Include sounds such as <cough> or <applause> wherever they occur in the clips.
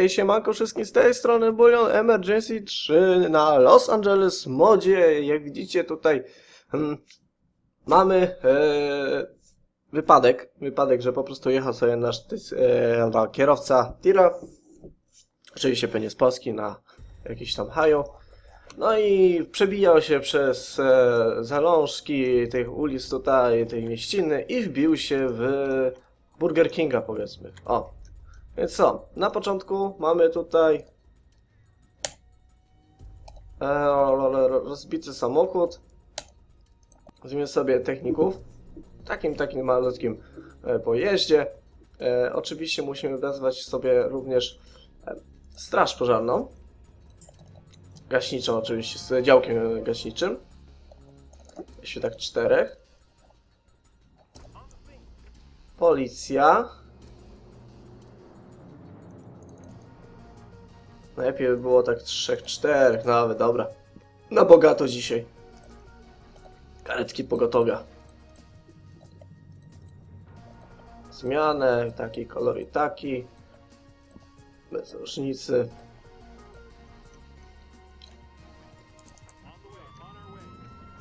Hej, siemanko wszystkim z tej strony Bulion Emergency 3 na Los Angeles modzie. Jak widzicie tutaj hmm, mamy e, wypadek, wypadek, że po prostu jechał sobie nasz e, kierowca tira, oczywiście pewnie z Polski na jakiś tam haju. No i przebijał się przez e, zalążki tych ulic tutaj, tej mieściny i wbił się w Burger Kinga powiedzmy. O, więc co, na początku mamy tutaj e, rozbity samochód. Weźmiemy sobie techników takim takim malutkim e, pojeździe. E, oczywiście musimy wezwać sobie również straż pożarną. Gaśniczą oczywiście, z działkiem gaśniczym. Jeśli tak czterech. Policja. Najlepiej by było tak trzech, czterech nawet, dobra. Na bogato dzisiaj. Karetki pogotowia. Zmianę, taki kolor i taki. Bez różnicy.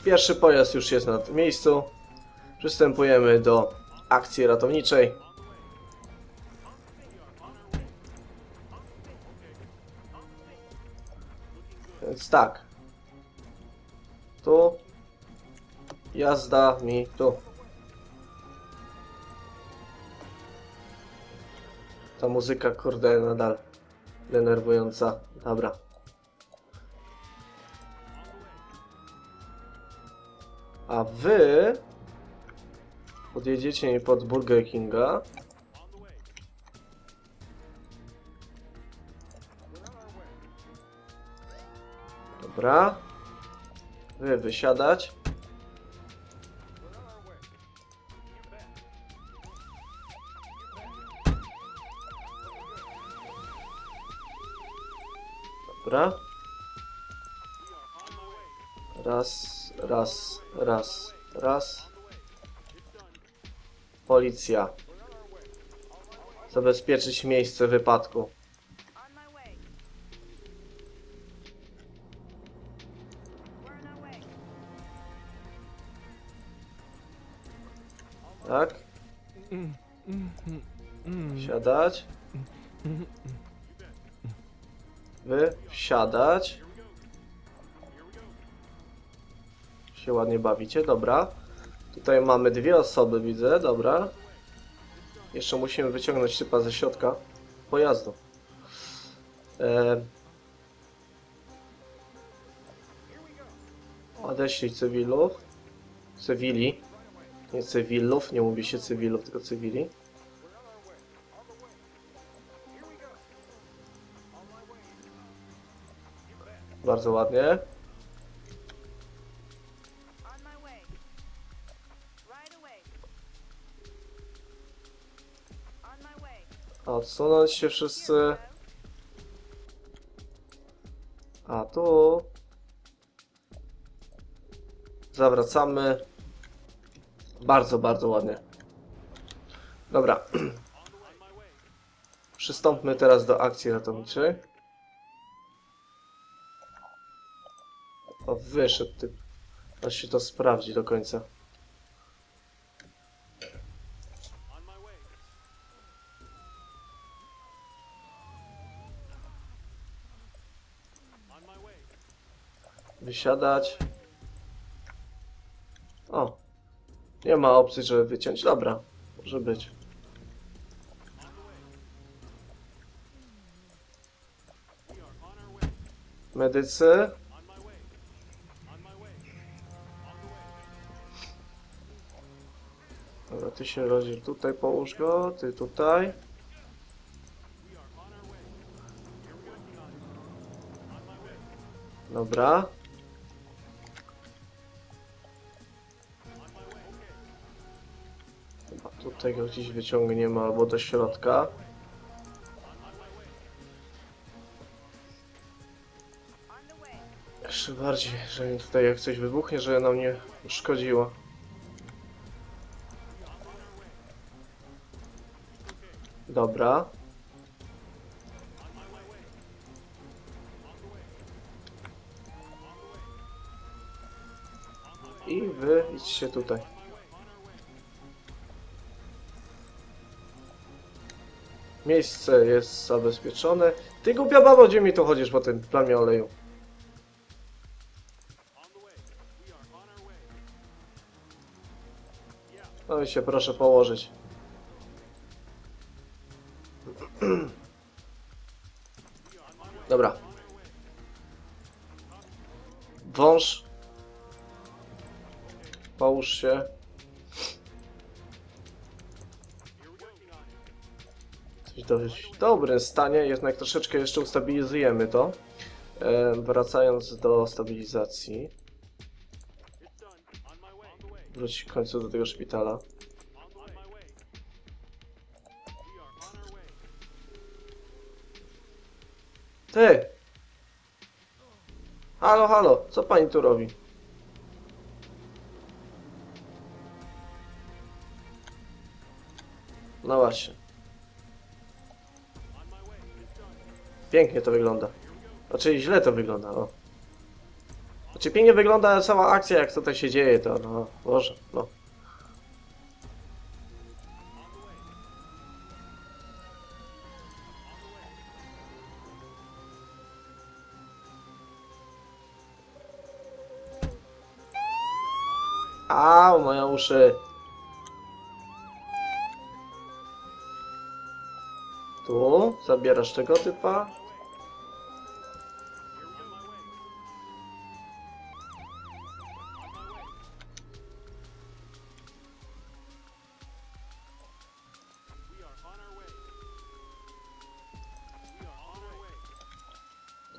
Pierwszy pojazd już jest na miejscu. Przystępujemy do akcji ratowniczej. Więc tak. Tu. Jazda mi tu. Ta muzyka, kurde, nadal denerwująca. Dobra. A wy podjedziecie mi pod Burger Kinga. Dobra. Wy wysiadać. Dobra. Raz, raz, raz, raz. Policja. Zabezpieczyć miejsce wypadku. Siadać. Wy wsiadać. Się ładnie bawicie, dobra. Tutaj mamy dwie osoby, widzę, dobra. Jeszcze musimy wyciągnąć typa ze środka pojazdu. E... Odeślij cywilów. Cywili. Nie cywilów, nie mówi się cywilów, tylko cywili. Bardzo ładnie. Odsunąć się wszyscy. A tu. Zawracamy. Bardzo, bardzo ładnie. Dobra. <clears throat> Przystąpmy teraz do akcji ratowniczej. O, wyszedł typ. Aż się to sprawdzi do końca. Wysiadać. O. Nie ma opcji, żeby wyciąć. Dobra. Może być. Medycy. Ty się rozdziel tutaj, połóż go, ty tutaj. Dobra. Chyba tutaj go gdzieś wyciągniemy albo do środka. Jeszcze bardziej, że mi tutaj jak coś wybuchnie, że nam nie szkodziło. Dobra. I wy idźcie tutaj. Miejsce jest zabezpieczone. Ty głupia babo, gdzie mi tu chodzisz po tym plamie oleju? No i się proszę położyć. Połóż się. Coś dość dobrym stanie, jednak troszeczkę jeszcze ustabilizujemy to. E, wracając do stabilizacji. Wróć w końcu do tego szpitala. Ty! Halo, halo, co pani tu robi? No właśnie. Pięknie to wygląda. Znaczy źle to wygląda, o. Znaczy pięknie wygląda cała akcja, jak tutaj się dzieje, to no, Boże, no. Au, moje uszy. Tu, zabierasz tego typa.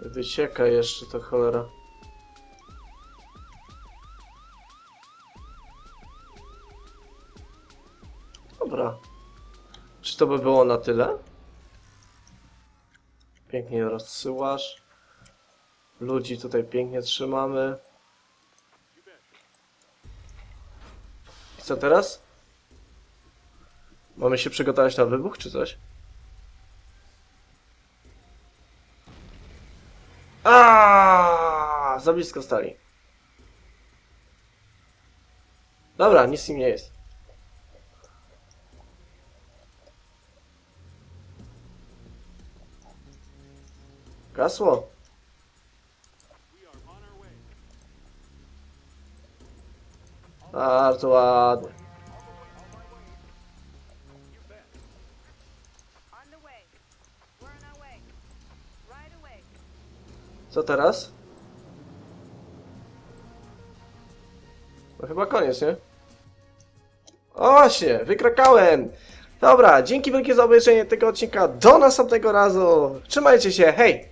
Wycieka jeszcze to cholera. Dobra. Czy to by było na tyle? Pięknie rozsyłasz. Ludzi tutaj pięknie trzymamy. I co teraz? Mamy się przygotować na wybuch, czy coś? A, Za blisko stali. Dobra, nic im nie jest. Gasło. Bardzo ładnie. Co teraz? No chyba koniec, nie? O właśnie, wykrakałem! Dobra, dzięki wielkie za obejrzenie tego odcinka. Do następnego razu. Trzymajcie się, hej!